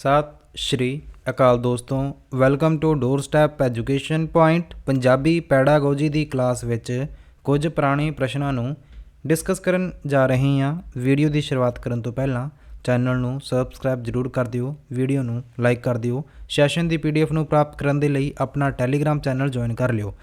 ਸਤਿ ਸ਼੍ਰੀ ਅਕਾਲ ਦੋਸਤੋ, welcome to door step education point, Punjabi pedagogy the class ਵਿੱਚ ਕੁਝ ਪੁਰਾਣੇ ਪ੍ਰਸ਼ਨਾਂ ਨੂੰ ਡਿਸਕਸ ਕਰਨ ਜਾ ਰਹੇ ਹਾਂ। ਵੀਡੀਓ ਦੀ ਸ਼ੁਰੂਆਤ ਕਰਨ ਤੋਂ ਪਹਿਲਾਂ ਚੈਨਲ ਨੂੰ ਸਬਸਕ੍ਰਾਈਬ ਜ਼ਰੂਰ ਕਰ ਦਿਓ, ਵੀਡੀਓ ਨੂੰ ਲਾਈਕ ਕਰ ਦਿਓ, ਸੈਸ਼ਨ ਦੀ ਪੀਡੀਐਫ ਨੂੰ ਪ੍ਰਾਪਤ ਕਰਨ ਦੇ ਲਈ ਆਪਣਾ ਟੈਲੀਗ੍ਰਾਮ ਚੈਨਲ ਜੁਆਇਨ ਕਰ ਲਿਓ।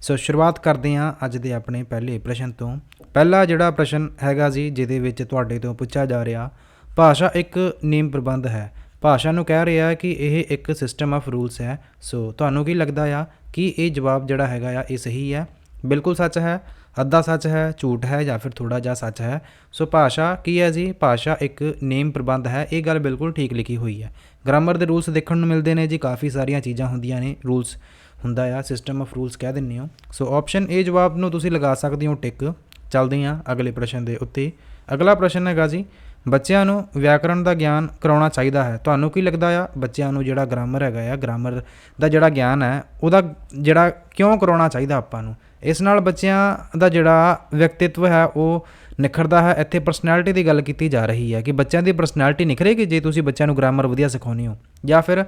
ਸੋ ਸ਼ੁਰੂਆਤ ਕਰਦੇ ਹਾਂ ਅੱਜ ਦੇ ਆਪਣੇ ਪਹਿਲੇ ਪ੍ਰਸ਼ਨ ਤੋਂ। ਪਹਿਲਾ ਜਿਹੜਾ ਪ੍ਰਸ਼ਨ ਹੈਗਾ ਜੀ, ਜਿਹਦੇ ਵਿੱਚ ਤੁਹਾਡੇ ਤੋਂ ਪੁੱਛਿਆ ਜਾ ਰਿਹਾ, ਭਾਸ਼ਾ ਇੱਕ ਨਿਯਮ ਪ੍ਰਬੰਧ ਹੈ। ਭਾਸ਼ਾ ਨੂੰ ਕਹਿ ਰਿਹਾ ਕਿ ਇਹ ਇੱਕ ਸਿਸਟਮ ਆਫ ਰੂਲਸ ਹੈ। ਸੋ ਤੁਹਾਨੂੰ ਕੀ ਲੱਗਦਾ ਆ ਕਿ ਇਹ ਜਵਾਬ ਜਿਹੜਾ ਹੈਗਾ ਆ, ਇਹ ਸਹੀ ਹੈ? ਬਿਲਕੁਲ ਸੱਚ ਹੈ, ਅੱਧਾ ਸੱਚ ਹੈ, ਝੂਠ ਹੈ ਜਾਂ ਫਿਰ ਥੋੜਾ ਜਿਹਾ ਸੱਚ ਹੈ। ਸੋ ਭਾਸ਼ਾ ਕੀ ਹੈ ਜੀ? ਭਾਸ਼ਾ ਇੱਕ ਨੇਮ ਪ੍ਰਬੰਧ ਹੈ, ਇਹ ਗੱਲ ਬਿਲਕੁਲ ਠੀਕ ਲਿਖੀ ਹੋਈ ਹੈ। ਗ੍ਰਾਮਰ ਦੇ ਰੂਲਸ ਦੇਖਣ ਨੂੰ ਮਿਲਦੇ ਨੇ ਜੀ, ਕਾਫੀ ਸਾਰੀਆਂ ਚੀਜ਼ਾਂ ਹੁੰਦੀਆਂ ਨੇ ਰੂਲਸ ਹੁੰਦਾ ਆ ਸਿਸਟਮ ਆਫ ਰੂਲਸ ਕਹਿ ਦਿੰਦੇ ਹੋ। ਸੋ ਆਪਸ਼ਨ ਏ ਜਵਾਬ ਨੂੰ ਤੁਸੀਂ ਲਗਾ ਸਕਦੇ ਹੋ ਟਿਕ ਚੱਲਦੇ ਹਾਂ ਅਗਲੇ ਪ੍ਰਸ਼ਨ ਦੇ ਉੱਤੇ। ਅਗਲਾ ਪ੍ਰਸ਼ਨ ਹੈਗਾ ਜੀ ਬੱਚਿਆਂ ਨੂੰ ਵਿਆਕਰਣ ਦਾ ਗਿਆਨ ਕਰਾਉਣਾ ਚਾਹੀਦਾ ਹੈ। ਤੁਹਾਨੂੰ ਕੀ ਲੱਗਦਾ ਆ? ਬੱਚਿਆਂ ਨੂੰ ਜਿਹੜਾ ਗ੍ਰਾਮਰ ਹੈਗਾ ਆ ਗ੍ਰਾਮਰ ਦਾ ਜਿਹੜਾ ਗਿਆਨ ਹੈ, ਉਹਦਾ ਜਿਹੜਾ ਕਿਉਂ ਕਰਾਉਣਾ ਚਾਹੀਦਾ ਆਪਾਂ ਨੂੰ? ਇਸ ਨਾਲ ਬੱਚਿਆਂ ਦਾ ਜਿਹੜਾ ਵਿਅਕਤੀਤਵ ਹੈ, ਉਹ ਨਿਖਰਦਾ ਹੈ। ਇੱਥੇ ਪਰਸਨੈਲਿਟੀ ਦੀ ਗੱਲ ਕੀਤੀ ਜਾ ਰਹੀ ਹੈ ਕਿ ਬੱਚਿਆਂ ਦੀ ਪਰਸਨੈਲਿਟੀ ਨਿਖਰੇਗੀ ਜੇ ਤੁਸੀਂ ਬੱਚਿਆਂ ਨੂੰ ਗ੍ਰਾਮਰ ਵਧੀਆ ਸਿਖਾਉਂਦੇ ਹੋ। ਜਾਂ ਫਿਰ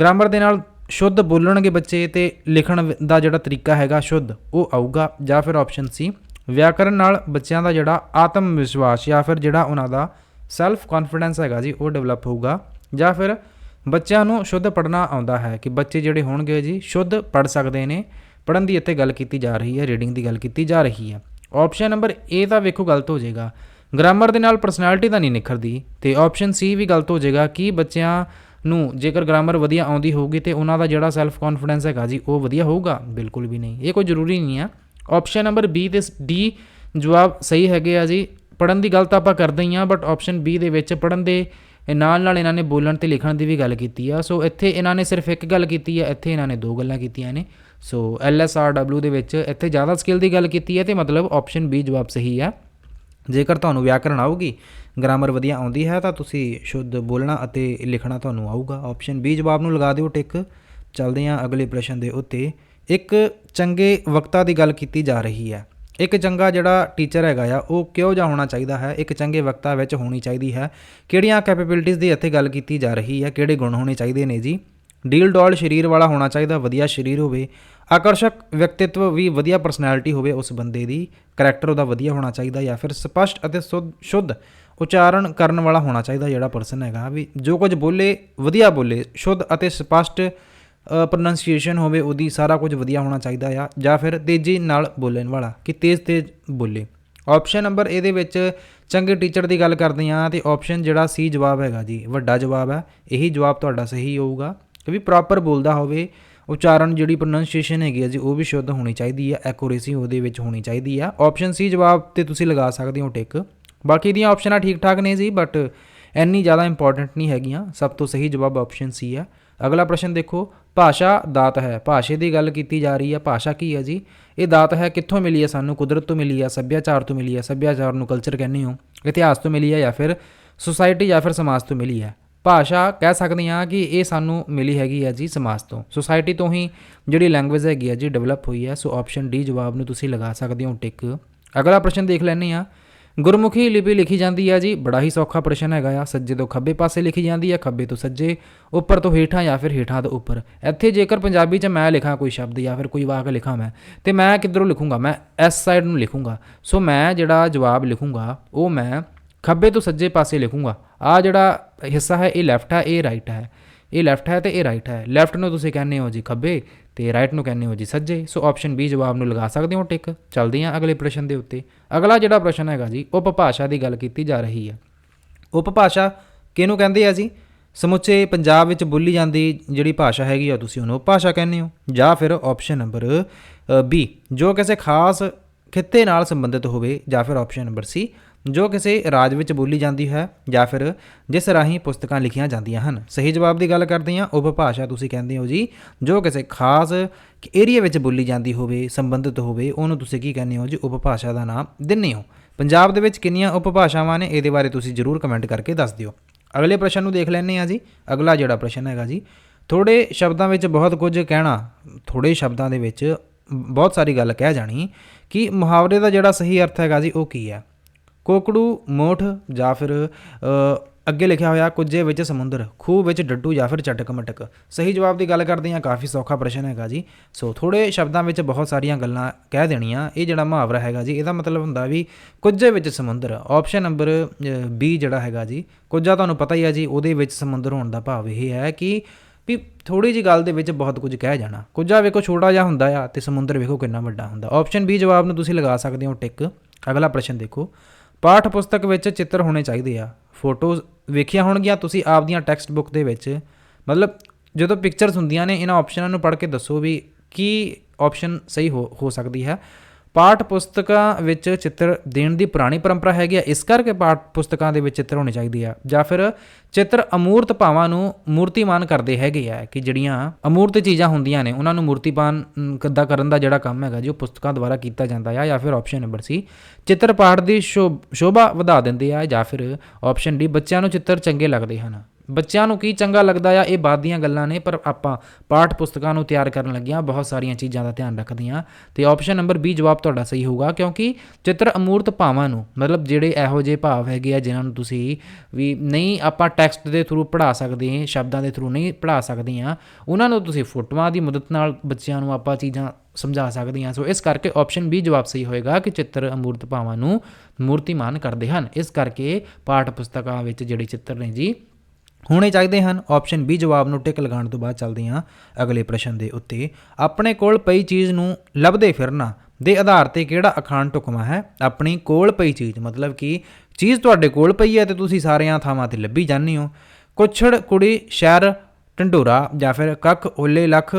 ਗ੍ਰਾਮਰ ਦੇ ਨਾਲ ਸ਼ੁੱਧ ਬੋਲਣਗੇ ਬੱਚੇ ਤੇ ਲਿਖਣ ਦਾ ਜਿਹੜਾ ਤਰੀਕਾ ਹੈਗਾ ਸ਼ੁੱਧ, ਉਹ ਆਊਗਾ। ਜਾਂ ਫਿਰ ਆਪਸ਼ਨ ਸੀ ਵਿਆਕਰਣ ਨਾਲ ਬੱਚਿਆਂ ਦਾ ਜਿਹੜਾ ਆਤਮ ਵਿਸ਼ਵਾਸ ਜਾਂ ਫਿਰ ਜਿਹੜਾ ਉਹਨਾਂ ਦਾ ਸੈਲਫ ਕੌਨਫੀਡੈਂਸ ਹੈਗਾ ਜੀ, ਉਹ ਡਿਵੈਲਪ ਹੋਊਗਾ। ਜਾਂ ਫਿਰ ਬੱਚਿਆਂ ਨੂੰ ਸ਼ੁੱਧ ਪੜ੍ਹਨਾ ਆਉਂਦਾ ਹੈ ਕਿ ਬੱਚੇ ਜਿਹੜੇ ਹੋਣਗੇ ਜੀ, ਸ਼ੁੱਧ ਪੜ੍ਹ ਸਕਦੇ ਨੇ। ਪੜ੍ਹਨ ਦੀ ਇੱਥੇ ਗੱਲ ਕੀਤੀ ਜਾ ਰਹੀ ਹੈ ਰੀਡਿੰਗ ਦੀ ਗੱਲ ਕੀਤੀ ਜਾ ਰਹੀ ਹੈ। ਆਪਸ਼ਨ ਨੰਬਰ ਏ ਤਾਂ ਵੇਖੋ ਗਲਤ ਹੋ ਜਾਏਗਾ। ਗ੍ਰਾਮਰ ਦੇ ਨਾਲ ਪਰਸਨੈਲਿਟੀ ਤਾਂ ਨਹੀਂ ਨਿਖਰਦੀ ਤੇ ਆਪਸ਼ਨ ਸੀ ਵੀ ਗਲਤ ਹੋ ਜਾਏਗਾ ਕਿ ਬੱਚਿਆਂ ਨੂੰ ਜੇਕਰ ਗ੍ਰਾਮਰ ਵਧੀਆ ਆਉਂਦੀ ਹੋਊਗੀ ਤੇ ਉਹਨਾਂ ਦਾ ਜਿਹੜਾ ਸੈਲਫ ਕੌਨਫੀਡੈਂਸ ਹੈਗਾ ਜੀ, ਉਹ ਵਧੀਆ ਹੋਊਗਾ। ਬਿਲਕੁਲ ਵੀ ਨਹੀਂ। ਇਹ ਕੋਈ ਜ਼ਰੂਰੀ ਨਹੀਂ ਆ ਆਪਸ਼ਨ ਨੰਬਰ ਬੀ ਤੇ ਡੀ ਜਵਾਬ ਸਹੀ ਹੈਗੇ ਆ ਜੀ। ਪੜਨ ਦੀ ਗੱਲ ਤਾਂ ਆਪਾਂ ਕਰਦੇ ਹੀ ਆ ਬਟ ਆਪਸ਼ਨ ਬੀ ਦੇ ਵਿੱਚ ਪੜਨ ਦੇ ਨਾਲ ਨਾਲ ਇਹਨਾਂ ਨੇ ਬੋਲਣ ਤੇ ਲਿਖਣ ਦੀ ਵੀ ਗੱਲ ਕੀਤੀ ਆ। ਸੋ ਇੱਥੇ ਇਹਨਾਂ ਨੇ ਸਿਰਫ ਇੱਕ ਗੱਲ ਕੀਤੀ ਆ, ਇੱਥੇ ਇਹਨਾਂ ਨੇ ਦੋ ਗੱਲਾਂ ਕੀਤੀਆਂ ਨੇ। So L S R W ਦੇ ਵਿੱਚ ਇੱਥੇ ਜ਼ਿਆਦਾ ਸਕਿੱਲ ਦੀ ਗੱਲ ਕੀਤੀ ਹੈ ਤੇ ਮਤਲਬ ਆਪਸ਼ਨ ਬੀ ਜਵਾਬ ਸਹੀ ਆ। ਜੇਕਰ ਤੁਹਾਨੂੰ ਵਿਆਕਰਣ ਆਊਗੀ ਗ੍ਰਾਮਰ ਵਧੀਆ ਆਉਂਦੀ ਹੈ ਤਾਂ ਤੁਸੀਂ ਸ਼ੁੱਧ ਬੋਲਣਾ ਅਤੇ ਲਿਖਣਾ ਤੁਹਾਨੂੰ ਆਊਗਾ। ਆਪਸ਼ਨ ਬੀ ਜਵਾਬ ਨੂੰ ਲਗਾ ਦਿਓ ਟਿਕ। ਚੱਲਦੇ ਹਾਂ ਅਗਲੇ ਪ੍ਰਸ਼ਨ ਦੇ ਉੱਤੇ। ਇੱਕ ਚੰਗੇ ਵਕਤਾ ਦੀ ਗੱਲ ਕੀਤੀ ਜਾ ਰਹੀ ਹੈ। ਇੱਕ ਚੰਗਾ ਜਿਹੜਾ ਟੀਚਰ ਹੈਗਾ ਆ, ਉਹ ਕਿਹੋ ਜਿਹਾ ਹੋਣਾ ਚਾਹੀਦਾ ਹੈ? ਇੱਕ ਚੰਗੇ ਵਕਤਾ ਵਿੱਚ ਹੋਣੀ ਚਾਹੀਦੀ ਹੈ। ਕਿਹੜੀਆਂ ਕੈਪੇਬਿਲਿਟੀਜ਼ ਦੀ ਇੱਥੇ ਗੱਲ ਕੀਤੀ ਜਾ ਰਹੀ ਹੈ? ਕਿਹੜੇ ਗੁਣ ਹੋਣੇ ਚਾਹੀਦੇ ਨੇ ਜੀ? ਡੀਲ ਡੋਲ ਸਰੀਰ ਵਾਲਾ ਹੋਣਾ ਚਾਹੀਦਾ, ਵਧੀਆ ਸਰੀਰ ਹੋਵੇ। ਆਕਰਸ਼ਕ ਵਿਅਕਤੀਤਵ ਵੀ ਵਧੀਆ ਪਰਸਨੈਲਿਟੀ ਹੋਵੇ, ਉਸ ਬੰਦੇ ਦੀ ਕੈਰੈਕਟਰ ਉਹਦਾ ਵਧੀਆ ਹੋਣਾ ਚਾਹੀਦਾ ਜਾਂ ਫਿਰ ਸਪਸ਼ਟ ਅਤੇ ਸ਼ੁੱਧ ਉਚਾਰਨ ਕਰਨ ਵਾਲਾ ਹੋਣਾ ਚਾਹੀਦਾ ਜਿਹੜਾ ਪਰਸਨ ਹੈਗਾ। ਵੀ ਜੋ ਕੁਝ ਬੋਲੇ, ਵਧੀਆ ਬੋਲੇ, ਸ਼ੁੱਧ ਅਤੇ ਸਪਸ਼ਟ ਪ੍ਰੋਨੰਸੀਏਸ਼ਨ ਹੋਵੇ, ਉਹਦੀ ਸਾਰਾ ਕੁਝ ਵਧੀਆ ਹੋਣਾ ਚਾਹੀਦਾ ਆ, ਜਾਂ ਫਿਰ ਤੇਜ਼ੀ ਨਾਲ ਬੋਲਣ ਵਾਲਾ, ਕਿ ਤੇਜ਼ ਤੇਜ਼ ਬੋਲੇ। ਆਪਸ਼ਨ ਨੰਬਰ ਇਹਦੇ ਵਿੱਚ ਚੰਗੇ ਟੀਚਰ ਦੀ ਗੱਲ ਕਰਦੇ ਆ ਤੇ ਆਪਸ਼ਨ ਜਿਹੜਾ ਸੀ ਜਵਾਬ ਹੈਗਾ ਜੀ, ਵੱਡਾ ਜਵਾਬ ਹੈ ਇਹੀ ਜਵਾਬ ਤੁਹਾਡਾ ਸਹੀ ਹੋਊਗਾ ਕਿਉਂਕਿ ਪ੍ਰੋਪਰ ਬੋਲਦਾ ਹੋਵੇ, ਉਚਾਰਨ ਜਿਹੜੀ ਪ੍ਰੋਨੰਸੀਏਸ਼ਨ ਹੈਗੀ ਹੈ ਜੀ, ਉਹ ਵੀ ਸ਼ੁੱਧ ਹੋਣੀ ਚਾਹੀਦੀ ਹੈ ਐਕੂਰੇਸੀ ਉਹਦੇ ਵਿੱਚ ਹੋਣੀ ਚਾਹੀਦੀ ਆ। ਆਪਸ਼ਨ ਸੀ ਜਵਾਬ ਤੇ ਤੁਸੀਂ ਲਗਾ ਸਕਦੇ ਹੋ ਟਿਕ ਬਾਕੀ ਦੀਆਂ ਆਪਸ਼ਨਾਂ ਠੀਕ ਠਾਕ ਨੇ ਜੀ ਬਟ ਇੰਨੀ ਜ਼ਿਆਦਾ ਇੰਪੋਰਟੈਂਟ ਨਹੀਂ ਹੈਗੀਆਂ, ਸਭ ਤੋਂ ਸਹੀ ਜਵਾਬ ਆਪਸ਼ਨ ਸੀ ਆ। ਅਗਲਾ ਪ੍ਰਸ਼ਨ ਦੇਖੋ, ਭਾਸ਼ਾ ਦਾਤ ਹੈ। ਭਾਸ਼ੇ ਦੀ ਗੱਲ ਕੀਤੀ ਜਾ ਰਹੀ ਹੈ। ਭਾਸ਼ਾ ਕੀ ਹੈ ਜੀ? ਇਹ ਦਾਤ ਹੈ ਕਿੱਥੋਂ ਮਿਲੀ ਹੈ ਸਾਨੂੰ? ਕੁਦਰਤ ਤੋਂ ਮਿਲੀ ਹੈ, ਸੱਭਿਆਚਾਰ ਤੋਂ ਮਿਲੀ ਹੈ? ਸੱਭਿਆਚਾਰ ਨੂੰ ਕਲਚਰ ਕਹਿੰਦੇ ਹੋ? ਇਤਿਹਾਸ ਤੋਂ ਮਿਲੀ ਹੈ ਜਾਂ ਫਿਰ ਸੁਸਾਇਟੀ ਜਾਂ ਫਿਰ ਸਮਾਜ ਤੋਂ ਮਿਲੀ ਹੈ? ਭਾਸ਼ਾ ਕਹਿ ਸਕਦੇ ਹਾਂ ਕਿ ਇਹ ਸਾਨੂੰ ਮਿਲੀ ਹੈਗੀ ਹੈ ਜੀ ਸਮਾਜ ਤੋਂ। ਸੁਸਾਇਟੀ ਤੋਂ ਹੀ ਜਿਹੜੀ ਲੈਂਗੁਏਜ ਹੈਗੀ ਹੈ ਜੀ ਡਿਵੈਲਪ ਹੋਈ ਹੈ। ਸੋ ਆਪਸ਼ਨ ਡੀ ਜਵਾਬ ਨੂੰ ਤੁਸੀਂ ਲਗਾ ਸਕਦੇ ਹੋ ਟਿਕ ਅਗਲਾ ਪ੍ਰਸ਼ਨ ਦੇਖ ਲੈਂਦੇ ਆ ਗੁਰਮੁਖੀ ਲਿਪੀ ਲਿਖੀ ਜਾਂਦੀ ਹੈ ਜੀ। ਬੜਾ ਹੀ ਸੌਖਾ ਪ੍ਰਸ਼ਨ ਹੈਗਾ ਆ। ਸੱਜੇ ਤੋਂ ਖੱਬੇ ਪਾਸੇ ਲਿਖੀ ਜਾਂਦੀ ਹੈ ਖੱਬੇ ਤੋਂ ਸੱਜੇ, ਉੱਪਰ ਤੋਂ ਹੇਠਾਂ ਜਾਂ ਫਿਰ ਹੇਠਾਂ ਤੋਂ ਉੱਪਰ। ਇੱਥੇ ਜੇਕਰ ਪੰਜਾਬੀ 'ਚ ਮੈਂ ਲਿਖਾਂ ਕੋਈ ਸ਼ਬਦ ਜਾਂ ਫਿਰ ਕੋਈ ਵਾਕ ਲਿਖਾਂ ਮੈਂ, ਤੇ ਮੈਂ ਕਿੱਧਰੋਂ ਲਿਖੂੰਗਾ? ਮੈਂ ਇਸ ਸਾਈਡ ਨੂੰ ਲਿਖੂੰਗਾ। ਸੋ ਮੈਂ ਜਿਹੜਾ ਜਵਾਬ ਲਿਖੂੰਗਾ, ਉਹ ਮੈਂ ਖੱਬੇ ਤੋਂ ਸੱਜੇ ਪਾਸੇ ਲਿਖੂੰਗਾ। ਆ ਜਿਹੜਾ ਹਿੱਸਾ ਹੈ, ਇਹ ਲੈਫਟ ਹੈ ਇਹ ਰਾਈਟ ਹੈ ਇਹ ਲੈਫਟ ਹੈ ਤੇ ਇਹ ਰਾਈਟ ਹੈ। ਲੈਫਟ ਨੂੰ ਤੁਸੀਂ ਕਹਿੰਦੇ ਹੋ ਜੀ ਖੱਬੇ ਤੇ ਰਾਈਟ ਨੂੰ ਕਹਿੰਦੇ ਹੋ ਜੀ ਸੱਜੇ। ਸੋ ਆਪਸ਼ਨ ਬੀ ਜਵਾਬ ਨੂੰ ਲਗਾ ਸਕਦੇ ਹੋ ਟਿਕ ਚੱਲਦੇ ਹਾਂ ਅਗਲੇ ਪ੍ਰਸ਼ਨ ਦੇ ਉੱਤੇ। ਅਗਲਾ ਜਿਹੜਾ ਪ੍ਰਸ਼ਨ ਹੈਗਾ ਜੀ ਉਪਭਾਸ਼ਾ ਦੀ ਗੱਲ ਕੀਤੀ ਜਾ ਰਹੀ ਹੈ। ਉਪਭਾਸ਼ਾ ਕਿਹਨੂੰ ਕਹਿੰਦੇ ਆ ਜੀ? ਸਮੁੱਚੇ ਪੰਜਾਬ ਵਿੱਚ ਬੋਲੀ ਜਾਂਦੀ ਜਿਹੜੀ ਭਾਸ਼ਾ ਹੈਗੀ ਆ, ਤੁਸੀਂ ਉਹਨੂੰ ਉਪਭਾਸ਼ਾ ਕਹਿੰਦੇ ਹੋ। ਜਾਂ ਫਿਰ ਆਪਸ਼ਨ ਨੰਬਰ ਬੀ ਜੋ ਕਿਸੇ ਖਾਸ ਖਿੱਤੇ ਨਾਲ ਸੰਬੰਧਿਤ ਹੋਵੇ, ਜਾਂ ਫਿਰ ਆਪਸ਼ਨ ਨੰਬਰ ਸੀ ਜੋ ਕਿਸੇ ਰਾਜ ਵਿੱਚ ਬੋਲੀ ਜਾਂਦੀ ਹੈ ਜਾਂ ਫਿਰ ਜਿਸ ਰਾਹੀਂ ਪੁਸਤਕਾਂ ਲਿਖੀਆਂ ਜਾਂਦੀਆਂ ਹਨ। ਸਹੀ ਜਵਾਬ ਦੀ ਗੱਲ ਕਰਦੇ ਹਾਂ। ਉਪਭਾਸ਼ਾ ਤੁਸੀਂ ਕਹਿੰਦੇ ਹੋ ਜੀ, ਜੋ ਕਿਸੇ ਖਾਸ ਏਰੀਆ ਵਿੱਚ ਬੋਲੀ ਜਾਂਦੀ ਹੋਵੇ, ਸੰਬੰਧਿਤ ਹੋਵੇ, ਉਹਨੂੰ ਤੁਸੀਂ ਕੀ ਕਹਿੰਦੇ ਹੋ ਜੀ? ਉਪਭਾਸ਼ਾ ਦਾ ਨਾਮ ਦਿੰਦੇ ਹੋ। ਪੰਜਾਬ ਦੇ ਵਿੱਚ ਕਿੰਨੀਆਂ ਉਪਭਾਸ਼ਾਵਾਂ ਨੇ? ਇਹਦੇ ਬਾਰੇ ਤੁਸੀਂ ਜਰੂਰ ਕਮੈਂਟ ਕਰਕੇ ਦੱਸ ਦਿਓ। ਅਗਲੇ ਪ੍ਰਸ਼ਨ ਨੂੰ ਦੇਖ ਲੈਂਦੇ ਆ ਜੀ। ਅਗਲਾ ਜਿਹੜਾ ਪ੍ਰਸ਼ਨ ਹੈਗਾ ਜੀ ਥੋੜੇ ਸ਼ਬਦਾਂ ਵਿੱਚ ਬਹੁਤ ਕੁਝ ਕਹਿਣਾ ਥੋੜੇ ਸ਼ਬਦਾਂ ਦੇ ਵਿੱਚ ਬਹੁਤ ਸਾਰੀ ਗੱਲ ਕਹਿ ਜਾਣੀ ਕਿ ਮੁਹਾਵਰੇ ਦਾ ਜਿਹੜਾ ਸਹੀ ਅਰਥ ਹੈਗਾ ਜੀ, ਉਹ ਕੀ ਹੈ? ਕੋਕੜੂ, ਮੋਠ ਜਾਂ ਫਿਰ ਅੱਗੇ ਲਿਖਿਆ ਹੋਇਆ ਕੁਝੇ ਵਿੱਚ ਸਮੁੰਦਰ, ਖੂਹ ਵਿੱਚ ਡੱਡੂ ਜਾਂ ਫਿਰ ਚਟਕ ਮਟਕ। ਸਹੀ ਜਵਾਬ ਦੀ ਗੱਲ ਕਰਦੇ ਹਾਂ, ਕਾਫੀ ਸੌਖਾ ਪ੍ਰਸ਼ਨ ਹੈਗਾ ਜੀ। ਸੋ ਥੋੜੇ ਸ਼ਬਦਾਂ ਵਿੱਚ ਬਹੁਤ ਸਾਰੀਆਂ ਗੱਲਾਂ ਕਹਿ ਦੇਣੀਆਂ, ਇਹ ਜਿਹੜਾ ਮੁਹਾਵਰਾ ਹੈਗਾ ਜੀ, ਇਹਦਾ ਮਤਲਬ ਹੁੰਦਾ ਵੀ ਕੁਝੇ ਵਿੱਚ ਸਮੁੰਦਰ ਆਪਸ਼ਨ ਨੰਬਰ ਬੀ ਜਿਹੜਾ ਹੈਗਾ ਜੀ ਕੁਝਾ ਤੁਹਾਨੂੰ ਪਤਾ ਹੀ ਹੈ ਜੀ, ਉਹਦੇ ਵਿੱਚ ਸਮੁੰਦਰ ਹੋਣ ਦਾ ਭਾਵ ਇਹ ਹੈ ਕਿ ਵੀ ਥੋੜੀ ਜੀ ਗੱਲ ਦੇ ਵਿੱਚ ਬਹੁਤ ਕੁਝ ਕਹਿ ਜਾਣਾ। ਕੁਝਾ ਵੇਖੋ ਛੋਟਾ ਜਿਹਾ ਹੁੰਦਾ ਆ ਤੇ ਸਮੁੰਦਰ ਵੇਖੋ ਕਿੰਨਾ ਵੱਡਾ ਹੁੰਦਾ। ਆਪਸ਼ਨ ਬੀ ਜਵਾਬ ਨੂੰ ਤੁਸੀਂ ਲਗਾ ਸਕਦੇ ਹੋ ਟਿਕ ਅਗਲਾ ਪ੍ਰਸ਼ਨ ਦੇਖੋ। ਪਾਠ ਪੁਸਤਕ ਵਿੱਚ ਚਿੱਤਰ ਹੋਣੇ ਚਾਹੀਦੇ ਆ। ਫੋਟੋਜ਼ ਵੇਖੀਆਂ ਹੋਣਗੀਆਂ, ਤੁਸੀਂ ਆਪਦੀਆਂ ਟੈਕਸਟ ਬੁੱਕ ਦੇ ਵਿੱਚ। ਮਤਲਬ ਜਦੋਂ ਪਿਕਚਰਸ ਹੁੰਦੀਆਂ ਨੇ, ਇਹਨਾਂ ਆਪਸ਼ਨਾਂ ਨੂੰ ਪੜ੍ਹ ਕੇ ਦੱਸੋ ਵੀ ਕੀ ਆਪਸ਼ਨ ਸਹੀ ਹੋ ਹੋ ਸਕਦੀ ਹੈ। ਪਾਠ ਪੁਸਤਕਾਂ ਵਿੱਚ ਚਿੱਤਰ ਦੇਣ ਦੀ ਪੁਰਾਣੀ ਪਰੰਪਰਾ ਹੈਗੀ ਆ ਇਸ ਕਰਕੇ ਪਾਠ ਪੁਸਤਕਾਂ ਦੇ ਵਿੱਚ ਚਿੱਤਰ ਹੋਣੇ ਚਾਹੀਦੇ ਆ। ਜਾਂ ਫਿਰ ਚਿੱਤਰ ਅਮੂਰਤ ਭਾਵਾਂ ਨੂੰ ਮੂਰਤੀਮਾਨ ਕਰਦੇ ਹੈਗੇ ਆ ਕਿ ਜਿਹੜੀਆਂ ਅਮੂਰਤ ਚੀਜ਼ਾਂ ਹੁੰਦੀਆਂ ਨੇ ਉਹਨਾਂ ਨੂੰ ਮੂਰਤੀਮਾਨ ਅਮ, ਕਿੱਦਾਂ ਕਰਨ ਦਾ ਜਿਹੜਾ ਕੰਮ ਹੈਗਾ ਜੀ ਉਹ ਪੁਸਤਕਾਂ ਦੁਆਰਾ ਕੀਤਾ ਜਾਂਦਾ ਆ ਜਾਂ ਫਿਰ ਆਪਸ਼ਨ ਨੰਬਰ ਸੀ। ਚਿੱਤਰ ਪਾਠ ਦੀ ਸ਼ੋ- ਸ਼ੋਭਾ ਵਧਾ ਦਿੰਦੇ ਆ ਜਾਂ ਫਿਰ ਆਪਸ਼ਨ ਡੀ ਬੱਚਿਆਂ ਨੂੰ ਚਿੱਤਰ ਚੰਗੇ ਲੱਗਦੇ ਹਨ। ਬੱਚਿਆਂ ਨੂੰ ਕੀ ਚੰਗਾ ਲੱਗਦਾ ਆ, ਇਹ ਬਾਅਦ ਦੀਆਂ ਗੱਲਾਂ ਨੇ, ਪਰ ਆਪਾਂ ਪਾਠ ਪੁਸਤਕਾਂ ਨੂੰ ਤਿਆਰ ਕਰਨ ਲੱਗਿਆਂ ਬਹੁਤ ਸਾਰੀਆਂ ਚੀਜ਼ਾਂ ਦਾ ਧਿਆਨ ਰੱਖਦੇ ਹਾਂ। ਤੇ ਆਪਸ਼ਨ ਨੰਬਰ ਬੀ ਜਵਾਬ ਤੁਹਾਡਾ ਸਹੀ ਹੋਊਗਾ, ਕਿਉਂਕਿ ਚਿੱਤਰ ਅਮੂਰਤ ਭਾਵਾਂ ਨੂੰ, ਮਤਲਬ ਜਿਹੜੇ ਇਹੋ ਜਿਹੇ ਭਾਵ ਹੈਗੇ ਆ, ਜਿਨ੍ਹਾਂ ਨੂੰ ਤੁਸੀਂ ਵੀ ਨਹੀਂ ਆਪਾਂ ਟੈਕਸਟ ਦੇ ਥਰੂ ਪੜ੍ਹਾ ਸਕਦੇ ਹਾਂ, ਸ਼ਬਦਾਂ ਦੇ ਥਰੂ ਨਹੀਂ ਪੜ੍ਹਾ ਸਕਦੇ ਹਾਂ, ਉਹਨਾਂ ਨੂੰ ਤੁਸੀਂ ਫੋਟੋਆਂ ਦੀ ਮਦਦ ਨਾਲ ਬੱਚਿਆਂ ਨੂੰ ਆਪਾਂ ਚੀਜ਼ਾਂ ਸਮਝਾ ਸਕਦੇ ਹਾਂ। ਸੋ ਇਸ ਕਰਕੇ ਆਪਸ਼ਨ ਬੀ ਜਵਾਬ ਸਹੀ ਹੋਏਗਾ ਕਿ ਚਿੱਤਰ ਅਮੂਰਤ ਭਾਵਾਂ ਨੂੰ ਮੂਰਤੀਮਾਨ ਕਰਦੇ ਹਨ। ਇਸ ਕਰਕੇ ਪਾਠ ਪੁਸਤਕਾਂ ਵਿੱਚ ਜਿਹੜੇ ਚਿੱਤਰ ਨੇ ਜੀ ਹੋਣੇ ਚਾਹੀਦੇ ਹਨ। ਆਪਸ਼ਨ ਬੀ ਜਵਾਬ ਨੂੰ ਟਿਕ ਲਗਾਉਣ ਤੋਂ ਬਾਅਦ ਚੱਲਦੇ ਹਾਂ ਅਗਲੇ ਪ੍ਰਸ਼ਨ ਦੇ ਉੱਤੇ। ਆਪਣੇ ਕੋਲ ਪਈ ਚੀਜ਼ ਨੂੰ ਲੱਭਦੇ ਫਿਰਨਾ ਦੇ ਆਧਾਰ ਤੇ ਕਿਹੜਾ ਅਖਾਣ ਢੁਕਵਾਂ ਹੈ? ਆਪਣੀ ਕੋਲ ਪਈ ਚੀਜ਼, ਮਤਲਬ ਕਿ ਚੀਜ਼ ਤੁਹਾਡੇ ਕੋਲ ਪਈ ਹੈ ਤੇ ਤੁਸੀਂ ਸਾਰਿਆਂ ਥਾਵਾਂ ਤੇ ਲੱਭੀ ਜਾਂਦੇ ਹੋ। ਕੁਛੜ, ਕੁੜੀ, ਸ਼ਹਿਰ, ਢੰਡੋਰਾ ਜਾਂ ਫਿਰ ਕੱਖ, ਓਲੇ, ਲੱਖ,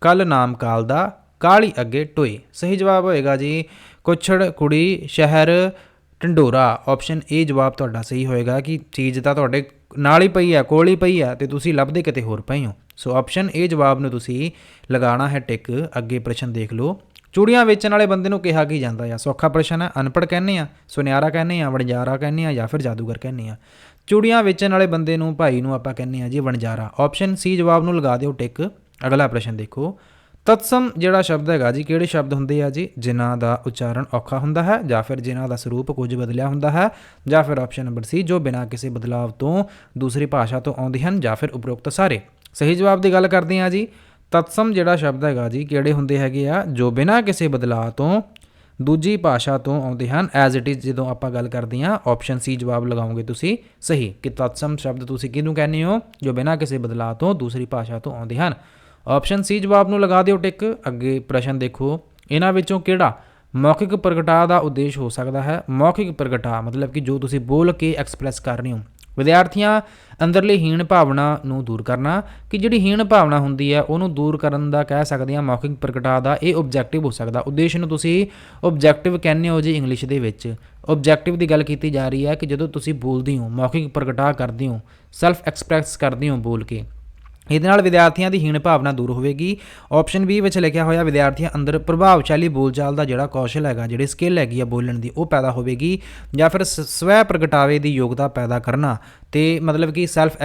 ਕੱਲ, ਨਾਮ, ਕਾਲ ਦਾ ਕਾਲੀ ਅੱਗੇ ਟੋਏ। ਸਹੀ ਜਵਾਬ ਹੋਏਗਾ ਜੀ ਕੁਛੜ, ਕੁੜੀ, ਸ਼ਹਿਰ, ਢੰਡੋਰਾ। ਆਪਸ਼ਨ ਏ ਜਵਾਬ ਤੁਹਾਡਾ ਸਹੀ ਹੋਏਗਾ ਕਿ ਚੀਜ਼ ਤਾਂ ਤੁਹਾਡੇ ਨਾਲ ਹੀ ਪਈ ਹੈ ਕੋਲ ਹੀ ਪਈ ਹੈ ਤੇ ਤੁਸੀਂ ਲੱਭਦੇ ਕਿਤੇ ਹੋਰ ਪਏ ਹੋ। ਸੋ ਆਪਸ਼ਨ ਏ ਜਵਾਬ ਨੂੰ ਤੁਸੀਂ ਲਗਾਉਣਾ ਹੈ ਟਿਕ, ਅੱਗੇ ਪ੍ਰਸ਼ਨ ਦੇਖ ਲਓ। ਚੂੜੀਆਂ ਵੇਚਣ ਵਾਲੇ ਬੰਦੇ ਨੂੰ ਕਿਹਾ ਕੀ ਜਾਂਦਾ ਆ? ਸੌਖਾ ਪ੍ਰਸ਼ਨ ਹੈ ਅਨਪੜ੍ਹ ਕਹਿੰਦੇ ਆ, ਸੁਨਿਆਰਾ ਕਹਿੰਦੇ ਆ, ਵਣਜਾਰਾ ਕਹਿੰਦੇ ਆ ਜਾਂ ਫਿਰ ਜਾਦੂਗਰ ਕਹਿੰਦੇ ਆ। ਚੂੜੀਆਂ ਵੇਚਣ ਵਾਲੇ ਬੰਦੇ ਨੂੰ ਭਾਈ ਨੂੰ ਆਪਾਂ ਕਹਿੰਦੇ ਆ ਜੀ ਵਣਜਾਰਾ। ਆਪਸ਼ਨ ਸੀ ਜਵਾਬ ਨੂੰ ਲਗਾ ਦਿਓ ਟਿਕ। ਅਗਲਾ ਪ੍ਰਸ਼ਨ ਦੇਖੋ। ਤਤਸਮ ਜਿਹੜਾ ਸ਼ਬਦ ਹੈਗਾ ਜੀ, ਕਿਹੜੇ ਸ਼ਬਦ ਹੁੰਦੇ ਆ ਜੀ? ਜਿਨ੍ਹਾਂ ਦਾ ਉਚਾਰਨ ਔਖਾ ਹੁੰਦਾ ਹੈ ਜਾਂ ਫਿਰ ਜਿਨ੍ਹਾਂ ਦਾ ਸਰੂਪ ਕੁਝ ਬਦਲਿਆ ਹੁੰਦਾ ਹੈ ਜਾਂ ਫਿਰ ਆਪਸ਼ਨ ਨੰਬਰ ਸੀ, ਜੋ ਬਿਨਾਂ ਕਿਸੇ ਬਦਲਾਵ ਤੋਂ ਦੂਸਰੀ ਭਾਸ਼ਾ ਤੋਂ ਆਉਂਦੇ ਹਨ ਜਾਂ ਫਿਰ ਉਪਰੋਕਤ ਸਾਰੇ। ਸਹੀ ਜਵਾਬ ਦੀ ਗੱਲ ਕਰਦੇ ਆ ਜੀ। ਤਤਸਮ ਜਿਹੜਾ ਸ਼ਬਦ ਹੈਗਾ ਜੀ, ਕਿਹੜੇ ਹੁੰਦੇ ਹੈਗੇ ਆ? ਜੋ ਬਿਨਾਂ ਕਿਸੇ ਬਦਲਾਅ ਤੋਂ ਦੂਜੀ ਭਾਸ਼ਾ ਤੋਂ ਆਉਂਦੇ ਹਨ। ਐਜ਼ ਇਟ ਇਜ਼ ਜਦੋਂ ਆਪਾਂ ਗੱਲ ਕਰਦੇ ਹਾਂ ਆਪਸ਼ਨ ਸੀ ਜਵਾਬ ਲਗਾਓਗੇ ਤੁਸੀਂ। ਸਹੀ, ਕਿ ਤਤਸਮ ਸ਼ਬਦ ਤੁਸੀਂ ਕਿਹਨੂੰ ਕਹਿੰਦੇ ਹੋ? ਜੋ ਬਿਨਾਂ ਕਿਸੇ ਬਦਲਾਅ ਤੋਂ ਦੂਸਰੀ ਭਾਸ਼ਾ ਤੋਂ ਆਉਂਦੇ ਹਨ। ਆਪਸ਼ਨ ਸੀ ਜਵਾਬ ਨੂੰ ਲਗਾ ਦਿਓ ਟਿਕ। ਅੱਗੇ ਪ੍ਰਸ਼ਨ ਦੇਖੋ। ਇਹਨਾਂ ਵਿੱਚੋਂ ਕਿਹੜਾ ਮੌਖਿਕ ਪ੍ਰਗਟਾ ਦਾ ਉਦੇਸ਼ ਹੋ ਸਕਦਾ ਹੈ? ਮੌਖਿਕ ਪ੍ਰਗਟਾ ਮਤਲਬ ਕਿ ਜੋ ਤੁਸੀਂ ਬੋਲ ਕੇ ਐਕਸਪ੍ਰੈਸ ਕਰ ਰਹੇ ਹੋ। ਵਿਦਿਆਰਥੀਆਂ, ਅੰਦਰਲੀ ਹੀਣ ਭਾਵਨਾ ਨੂੰ ਦੂਰ ਕਰਨਾ। ਕਿ ਜਿਹੜੀ ਹੀਣ ਭਾਵਨਾ ਹੁੰਦੀ ਹੈ, ਉਹਨੂੰ ਦੂਰ ਕਰਨ ਦਾ ਕਹਿ ਸਕਦੇ ਹਾਂ, ਮੌਖਿਕ ਪ੍ਰਗਟਾ ਦਾ ਇਹ ਆਬਜੈਕਟਿਵ ਹੋ ਸਕਦਾ। ਉਦੇਸ਼ ਨੂੰ ਤੁਸੀਂ ਆਬਜੈਕਟਿਵ ਕਹਿੰਦੇ ਹੋ ਜੀ ਇੰਗਲਿਸ਼ ਦੇ ਵਿੱਚ। ਆਬਜੈਕਟਿਵ ਦੀ ਗੱਲ ਕੀਤੀ ਜਾ ਰਹੀ ਹੈ ਕਿ ਜਦੋਂ ਤੁਸੀਂ ਬੋਲਦੇ ਹੋ, ਮੌਖਿਕ ਪ੍ਰਗਟਾ ਕਰਦੇ ਹੋ ਸੈਲਫ ਐਕਸਪ੍ਰੈਸ ਕਰਦੇ ਹੋ ਬੋਲ ਕੇ। ਇਹਦੇ ਨਾਲ ਵਿਦਿਆਰਥੀਆਂ ਦੀ ਹੀਣ ਭਾਵਨਾ ਦੂਰ ਹੋਵੇਗੀ। ਆਪਸ਼ਨ ਬੀ ਵਿੱਚ ਲਿਖਿਆ ਹੋਇਆ, ਵਿਦਿਆਰਥੀਆਂ ਅੰਦਰ ਪ੍ਰਭਾਵਸ਼ਾਲੀ ਬੋਲਚਾਲ ਦਾ ਜਿਹੜਾ ਕੌਸ਼ਲ ਹੈਗਾ, ਜਿਹੜੀ ਸਕਿੱਲ ਹੈਗੀ ਆ ਬੋਲਣ ਦੀ, ਉਹ ਪੈਦਾ ਹੋਵੇਗੀ ਜਾਂ ਫਿਰ ਸ- ਸਵੈ ਪ੍ਰਗਟਾਵੇ ਦੀ ਯੋਗਤਾ ਪੈਦਾ ਕਰਨਾ ਤੇ ਮਤਲਬ ਕਿ ਸੈਲਫ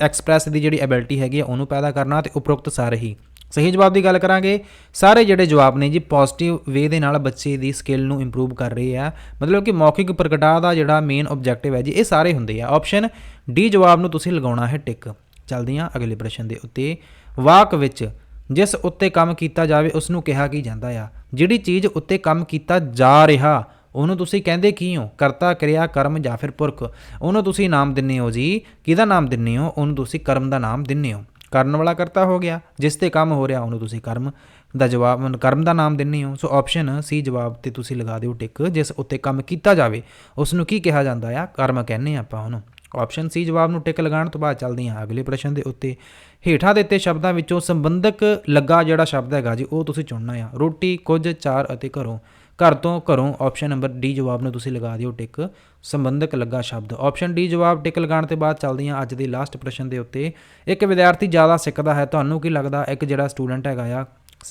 ਐਕਸਪ੍ਰੈਸ ਦੀ ਜਿਹੜੀ ਐਬਿਲਿਟੀ ਹੈਗੀ ਆ, ਉਹਨੂੰ ਪੈਦਾ ਕਰਨਾ ਤੇ ਉਪਰੋਕਤ ਸਾਰੇ ਹੀ। ਸਹੀ ਜਵਾਬ ਦੀ ਗੱਲ ਕਰਾਂਗੇ। ਸਾਰੇ ਜਿਹੜੇ ਜਵਾਬ ਨੇ ਜੀ ਪੋਜ਼ਿਟਿਵ ਵੇ ਦੇ ਨਾਲ ਬੱਚੇ ਦੀ ਸਕਿੱਲ ਨੂੰ ਇੰਪਰੂਵ ਕਰ ਰਹੇ ਆ। ਮਤਲਬ ਕਿ ਮੌਖਿਕ ਪ੍ਰਗਟਾ ਦਾ ਜਿਹੜਾ ਮੇਨ ਆਬਜੈਕਟਿਵ ਹੈ ਜੀ, ਇਹ ਸਾਰੇ ਹੁੰਦੇ ਆ। ਆਪਸ਼ਨ ਡੀ ਜਵਾਬ ਨੂੰ ਤੁਸੀਂ ਲਗਾਉਣਾ ਹੈ ਟਿਕ ਚੱਲਦੇ ਹਾਂ ਅਗਲੇ ਪ੍ਰਸ਼ਨ ਦੇ ਉੱਤੇ। ਵਾਕ ਵਿੱਚ, ਜਿਸ ਉੱਤੇ ਕੰਮ ਕੀਤਾ ਜਾਵੇ ਉਸ ਨੂੰ ਕਿਹਾ ਕੀ ਜਾਂਦਾ ਆ? ਜਿਹੜੀ ਚੀਜ਼ ਉੱਤੇ ਕੰਮ ਕੀਤਾ ਜਾ ਰਿਹਾ, ਉਹਨੂੰ ਤੁਸੀਂ ਕਹਿੰਦੇ ਕੀ ਹੋ? ਕਰਤਾ, ਕਿਰਿਆ, ਕਰਮ ਜਾਂ ਫਿਰ ਪੁਰਖ? ਉਹਨੂੰ ਤੁਸੀਂ ਨਾਮ ਦਿੰਨੇ ਹੋ ਜੀ। ਕਿਹਦਾ ਨਾਮ ਦਿੰਨੇ ਹੋ? ਉਹਨੂੰ ਤੁਸੀਂ ਕਰਮ ਦਾ ਨਾਮ ਦਿੰਨੇ ਹੋ। ਕਰਨ ਵਾਲਾ ਕਰਤਾ ਹੋ ਗਿਆ। ਜਿਸ ਤੇ ਕੰਮ ਹੋ ਰਿਹਾ, ਉਹਨੂੰ ਤੁਸੀਂ ਕਰਮ ਦਾ ਜਵਾਬ ਕਰਮ ਦਾ ਨਾਮ ਦਿੰਨੇ ਹੋ। ਸੋ ਆਪਸ਼ਨ ਸੀ ਜਵਾਬ ਤੇ ਤੁਸੀਂ ਲਗਾ ਦਿਓ ਟਿਕ। ਜਿਸ ਉੱਤੇ ਕੰਮ ਕੀਤਾ ਜਾਵੇ ਉਸ ਨੂੰ ਕੀ ਕਿਹਾ ਜਾਂਦਾ ਆ? ਕਰਮ ਕਹਿੰਨੇ ਆਪਾਂ ਉਹਨੂੰ। ਆਪਸ਼ਨ ਸੀ ਜਵਾਬ ਨੂੰ ਟਿਕ ਲਗਾਉਣ ਤੋਂ ਬਾਅਦ ਚੱਲਦੇ ਹਾਂ ਅਗਲੇ ਪ੍ਰਸ਼ਨ ਦੇ ਉੱਤੇ। ਹੇਠਾਂ ਦਿੱਤੇ ਸ਼ਬਦਾਂ ਵਿੱਚੋਂ ਸੰਬੰਧਕ ਲੱਗਾ ਜਿਹੜਾ ਸ਼ਬਦ ਹੈਗਾ ਜੀ, ਉਹ ਤੁਸੀਂ ਚੁਣਨਾ ਆ। ਰੋਟੀ, ਕੁਝ, ਚਾਰ ਅਤੇ ਘਰੋਂ। ਘਰ ਤੋਂ ਘਰੋਂ ਆਪਸ਼ਨ ਨੰਬਰ ਡੀ ਜਵਾਬ ਨੂੰ ਤੁਸੀਂ ਲਗਾ ਦਿਓ ਟਿਕ। ਸੰਬੰਧਕ ਲੱਗਾ ਸ਼ਬਦ। ਆਪਸ਼ਨ ਡੀ ਜਵਾਬ ਟਿਕ ਲਗਾਉਣ ਤੋਂ ਬਾਅਦ ਚੱਲਦੇ ਹਾਂ ਅੱਜ ਦੇ ਲਾਸਟ ਪ੍ਰਸ਼ਨ ਦੇ ਉੱਤੇ। ਇੱਕ ਵਿਦਿਆਰਥੀ ਜ਼ਿਆਦਾ ਸਿੱਖਦਾ ਹੈ, ਤੁਹਾਨੂੰ ਕੀ ਲੱਗਦਾ? ਇੱਕ ਜਿਹੜਾ ਸਟੂਡੈਂਟ ਹੈਗਾ ਆ,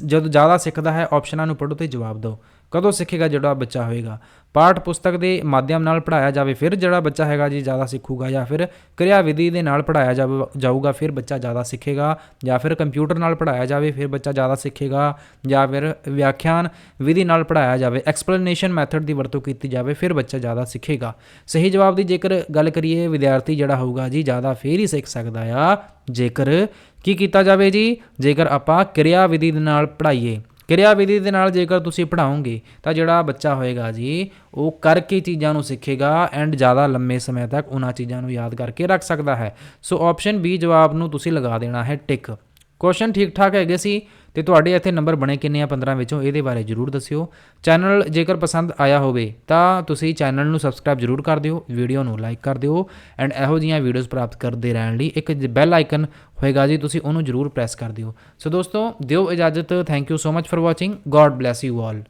ਜਦੋਂ ਜ਼ਿਆਦਾ ਸਿੱਖਦਾ ਹੈ ਆਪਸ਼ਨਾਂ ਨੂੰ ਪੜ੍ਹੋ ਤੇ ਜਵਾਬ ਦਿਓ। ਕਦੋਂ ਸਿੱਖੇਗਾ ਜਿਹੜਾ ਬੱਚਾ ਹੋਏਗਾ? ਪਾਠ ਪੁਸਤਕ ਦੇ ਮਾਧਿਅਮ ਨਾਲ ਪੜਾਇਆ ਜਾਵੇ, ਫਿਰ ਜਿਹੜਾ ਬੱਚਾ ਹੈਗਾ ਜੀ ਜ਼ਿਆਦਾ ਸਿੱਖੂਗਾ ਜਾਂ ਫਿਰ ਕਿਰਿਆ ਵਿਧੀ ਦੇ ਨਾਲ ਪੜਾਇਆ ਜਾਊਗਾ, ਫਿਰ ਬੱਚਾ ਜ਼ਿਆਦਾ ਸਿੱਖੇਗਾ ਜਾਂ ਫਿਰ ਕੰਪਿਊਟਰ ਨਾਲ ਪੜਾਇਆ ਜਾਵੇ, ਫਿਰ ਬੱਚਾ ਜ਼ਿਆਦਾ ਸਿੱਖੇਗਾ ਜਾਂ ਫਿਰ ਵਿਆਖਿਆਨ ਵਿਧੀ ਨਾਲ ਪੜਾਇਆ ਜਾਵੇ ਐਕਸਪਲੇਨੇਸ਼ਨ ਮੈਥਡ ਦੀ ਵਰਤੋਂ ਕੀਤੀ ਜਾਵੇ, ਫਿਰ ਬੱਚਾ ਜ਼ਿਆਦਾ ਸਿੱਖੇਗਾ। ਸਹੀ ਜਵਾਬ ਦੀ ਜੇਕਰ ਗੱਲ ਕਰੀਏ, ਵਿਦਿਆਰਥੀ ਜਿਹੜਾ ਹੋਊਗਾ ਜੀ ਜ਼ਿਆਦਾ ਫੇਰ ਹੀ ਸਿੱਖ ਸਕਦਾ ਆ। ਜੇਕਰ ਕੀ ਕੀਤਾ ਜਾਵੇ ਜੀ? ਜੇਕਰ ਆਪਾਂ ਕਿਰਿਆ ਵਿਧੀ ਦੇ ਨਾਲ ਪੜਾਈਏ ਕਿਰਿਆ ਵਿਧੀ ਦੇ ਨਾਲ ਜੇਕਰ ਤੁਸੀਂ ਪੜਾਓਗੇ ਤਾਂ ਜਿਹੜਾ ਬੱਚਾ ਹੋਏਗਾ ਜੀ, ਉਹ ਕਰਕੇ ਚੀਜ਼ਾਂ ਨੂੰ ਸਿੱਖੇਗਾ ਐਂਡ ਜ਼ਿਆਦਾ ਲੰਮੇ ਸਮੇਂ ਤੱਕ ਉਹਨਾਂ ਚੀਜ਼ਾਂ ਨੂੰ ਯਾਦ ਕਰਕੇ ਰੱਖ ਸਕਦਾ ਹੈ। ਸੋ ਆਪਸ਼ਨ ਬੀ ਜਵਾਬ ਨੂੰ ਤੁਸੀਂ ਲਗਾ ਦੇਣਾ ਹੈ ਟਿਕ ਕੁਐਸਚਨ ਠੀਕ ਠਾਕ ਹੈਗੇ ਸੀ? ਤੇ ਤੁਹਾਡੇ ਇੱਥੇ ਨੰਬਰ ਬਣੇ ਕਿੰਨੇ ਆ 15 ਵਿੱਚੋਂ, ਇਹਦੇ ਬਾਰੇ ਜਰੂਰ ਦੱਸਿਓ। ਚੈਨਲ ਜੇਕਰ ਪਸੰਦ ਆਇਆ ਹੋਵੇ, ਤਾਂ ਤੁਸੀਂ ਚੈਨਲ ਨੂੰ ਸਬਸਕ੍ਰਾਈਬ ਜਰੂਰ ਕਰ ਦਿਓ, ਵੀਡੀਓ ਨੂੰ ਲਾਈਕ ਕਰ ਦਿਓ, ਐਂਡ ਇਹੋ ਜਿਹੀਆਂ ਵੀਡੀਓਜ਼ ਪ੍ਰਾਪਤ ਕਰਦੇ ਰਹਿਣ ਲਈ ਇੱਕ ਬੈਲ ਆਈਕਨ ਹੋਏਗਾ ਜੀ, ਤੁਸੀਂ ਉਹਨੂੰ ਜਰੂਰ ਪ੍ਰੈਸ ਕਰ ਦਿਓ। ਸੋ ਦੋਸਤੋ, ਦਿਓ ਇਜਾਜ਼ਤ, thank you so much for watching, god bless you all.